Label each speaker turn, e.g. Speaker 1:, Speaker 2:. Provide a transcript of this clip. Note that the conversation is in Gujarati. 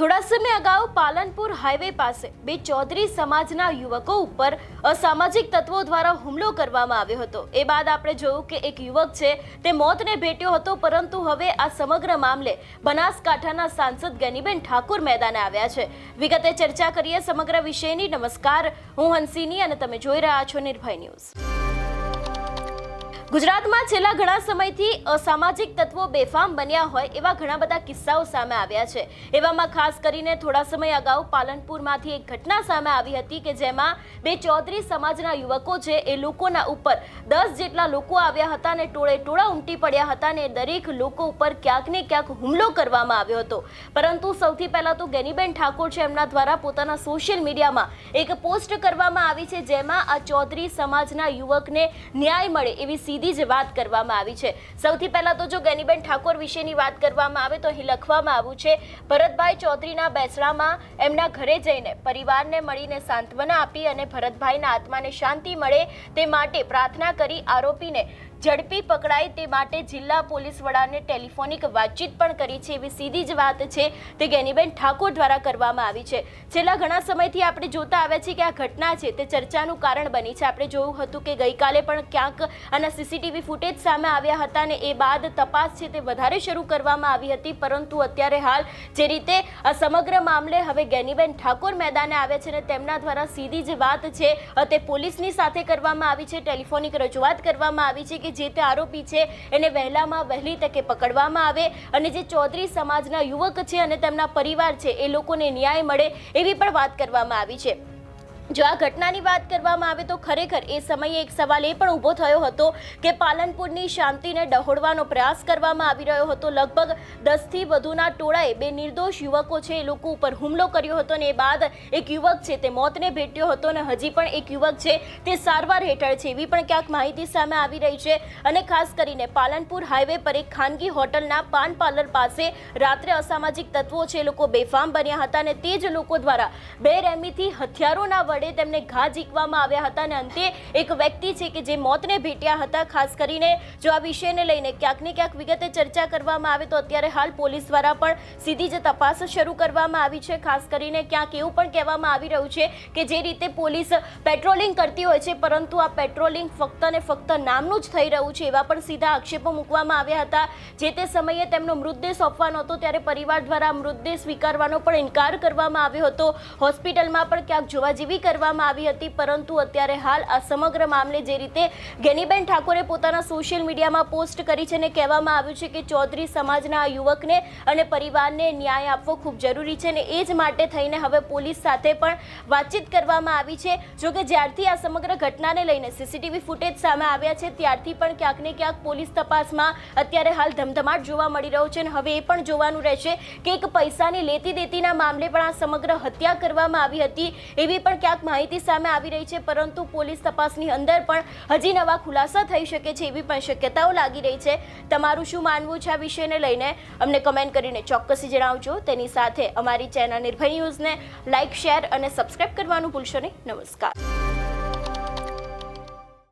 Speaker 1: થોડા સમય અગાઉ પાલનપુર હાઈવે પાસે બે ચૌધરી સમાજના યુવકો ઉપર અસામાજિક તત્વો દ્વારા હુમલો કરવામાં આવ્યો હતો. એ બાદ આપણે જોયું કે એક યુવક છે, તે મોતને ભેટ્યો હતો, પરંતુ હવે આ સમગ્ર મામલે બનાસકાંઠાના સાંસદ ગેનીબેન ઠાકુર મેદાને આવ્યા છે. વિગતે ચર્ચા કરીએ સમગ્ર વિષયની. નમસ્કાર, હું હંસિની અને તમે જોઈ રહ્યા છો નિર્ભય ન્યૂઝ. ગુજરાતમાં છેલ્લા ઘણા સમયથી અસામાજિક તત્વો બેફામ બન્યા હોય એવા ઘણા બધા કિસ્સાઓ સામે આવ્યા છે. એવામાં ખાસ કરીને થોડા સમય અગાઉ પાલનપુરમાંથી એક ઘટના સામે આવી હતી કે જેમાં બે ચૌધરી સમાજના યુવકો છે, એ લોકોના ઉપર દસ જેટલા લોકો આવ્યા હતા અને ટોળે ટોળા ઉમટી પડ્યા હતા અને દરેક લોકો ઉપર ક્યાંક ને ક્યાંક હુમલો કરવામાં આવ્યો હતો. પરંતુ સૌથી પહેલાં તો ગેનીબેન ઠાકોર છે, એમના દ્વારા પોતાના સોશિયલ મીડિયામાં એક પોસ્ટ કરવામાં આવી છે, જેમાં આ ચૌધરી સમાજના યુવકને ન્યાય મળે એવી સીધી જ વાત કરવામાં આવી છે. સૌથી પહેલા તો જો ગેનીબેન ઠાકોર વિશેની વાત કરવામાં આવે તો અહીં લખવામાં આવ્યું છે, ભરતભાઈ ચૌધરીના બેસડામાં એમના ઘરે જઈને પરિવારને મળીને સાંત્વના આપી અને ભરતભાઈના આત્માને શાંતિ મળે તે માટે પ્રાર્થના કરી આરોપીને ઝડપી પકડાય તે માટે જિલ્લા પોલીસ વડાને ટેલિફોનિક વાતચીત પણ કરી છે. એવી સીધી જ વાત છે તે ગેનીબેન ઠાકોર દ્વારા કરવામાં આવી છે. છેલ્લા ઘણા સમયથી આપણે જોતા આવ્યા છીએ કે આ ઘટના છે તે ચર્ચાનું કારણ બની છે. આપણે જોયું હતું કે ગઈકાલે પણ ક્યાંક આના સીસીટીવી ફૂટેજ સામે આવ્યા હતા અને એ બાદ તપાસ છે તે વધારે શરૂ કરવામાં આવી હતી. પરંતુ અત્યારે હાલ જે રીતે આ સમગ્ર મામલે હવે ગેનીબેન ઠાકોર મેદાને આવ્યા છે અને તેમના દ્વારા સીધી જ વાત છે. તે પોલીસની સાથે કરવામાં આવી છે. ટેલિફોનિક રજૂઆત કરવામાં આવી છે કે જે તે આરોપી છે, એને વહેલામાં વહેલી તકે પકડવામાં આવે અને જે ચૌધરી સમાજના યુવક છે અને તેમના પરિવાર છે, એ લોકોને ન્યાય મળે એવી પણ વાત કરવામાં આવી છે. જો આ ઘટનાની વાત કરવામાં આવે તો ખરેખર એ સમયે એક સવાલ એ પણ ઊભો થયો હતો કે પાલનપુરની શાંતિને ડહોળવાનો પ્રયાસ કરવામાં આવી રહ્યો હતો. લગભગ દસથી વધુના ટોળાએ બે નિર્દોષ યુવકો છે એ લોકો ઉપર હુમલો કર્યો હતો અને એ બાદ એક યુવક છે તે મોતને ભેટ્યો હતો અને હજી પણ એક યુવક છે તે સારવાર હેઠળ છે એવી પણ ક્યાંક માહિતી સામે આવી રહી છે અને ખાસ કરીને પાલનપુર હાઈવે પર એક ખાનગી હોટલના પાન પાર્લર પાસે રાત્રે અસામાજિક તત્વો છે એ લોકો બેફામ બન્યા હતા અને તે જ લોકો દ્વારા બે રેમીથી હથિયારોના વડે તેમને ઘા ઝીકવામાં આવ્યા હતા અને અંતે એક વ્યક્તિ છે કે જે મોતને ભેટ્યા હતા, ખાસ કરીને જો આ વિષયને લઈને ક્યાંક ને ક્યાંક વિગતે ચર્ચા કરવામાં આવે તો અત્યારે હાલ પોલીસ દ્વારા પણ સીધી જ તપાસ શરૂ કરવામાં આવી છે. ખાસ કરીને ક્યાંક એવું પણ કહેવામાં આવી રહ્યું છે કે જે રીતે પોલીસ પેટ્રોલિંગ કરતી હોય છે, પરંતુ આ પેટ્રોલિંગ ફક્ત ને ફક્ત નામનું જ થઈ રહ્યું છે એવા પણ સીધા આક્ષેપો મૂકવામાં આવ્યા હતા. જે તે સમયે તેમનો મૃતદેહ સોંપવાનો હતો, ત્યારે પરિવાર દ્વારા મૃતદેહ સ્વીકારવાનો પણ ઇનકાર કરવામાં આવ્યો હતો. હોસ્પિટલમાં પણ ક્યાંક જોવા જેવી કરવામાં આવી હતી, પરંતુ અત્યારે હાલ આ સમગ્ર મામલે જે રીતે ગેનીબેન ઠાકોરે પોતાના સોશિયલ મીડિયામાં પોસ્ટ કરી છે અને કહેવામાં આવ્યું છે કે ચૌધરી સમાજના આ યુવકને અને પરિવારને ન્યાય આપવો ખૂબ જરૂરી છે અને એ જ માટે થઈને હવે પોલીસ સાથે પણ વાતચીત કરવામાં આવી છે. જો કે જ્યારથી આ સમગ્ર ઘટનાને લઈને સીસીટીવી ફૂટેજ સામે આવ્યા છે, ત્યારથી પણ ક્યાંક ને ક્યાંક પોલીસ તપાસમાં અત્યારે હાલ ધમધમાટ જોવા મળી રહ્યો છે અને હવે એ પણ જોવાનું રહેશે કે એક પૈસાની લેતી દેતીના મામલે પણ આ સમગ્ર હત્યા કરવામાં આવી હતી એવી પણ ક્યાંક માહિતી સામે આવી રહી છે, પરંતુ પોલીસ તપાસની અંદર પણ હજી નવા ખુલાસા થઈ શકે છે એવી પણ શક્યતાઓ લાગી રહી છે. તમારું શું માનવું છે આ વિષયને લઈને? અમને કમેન્ટ કરીને ચોક્કસી જણાવજો. તેની સાથે અમારી ચેનલ નિર્ભય ન્યૂઝને લાઇક શેર અને સબસ્ક્રાઇબ કરવાનું ભૂલશો નહીં. નમસ્કાર.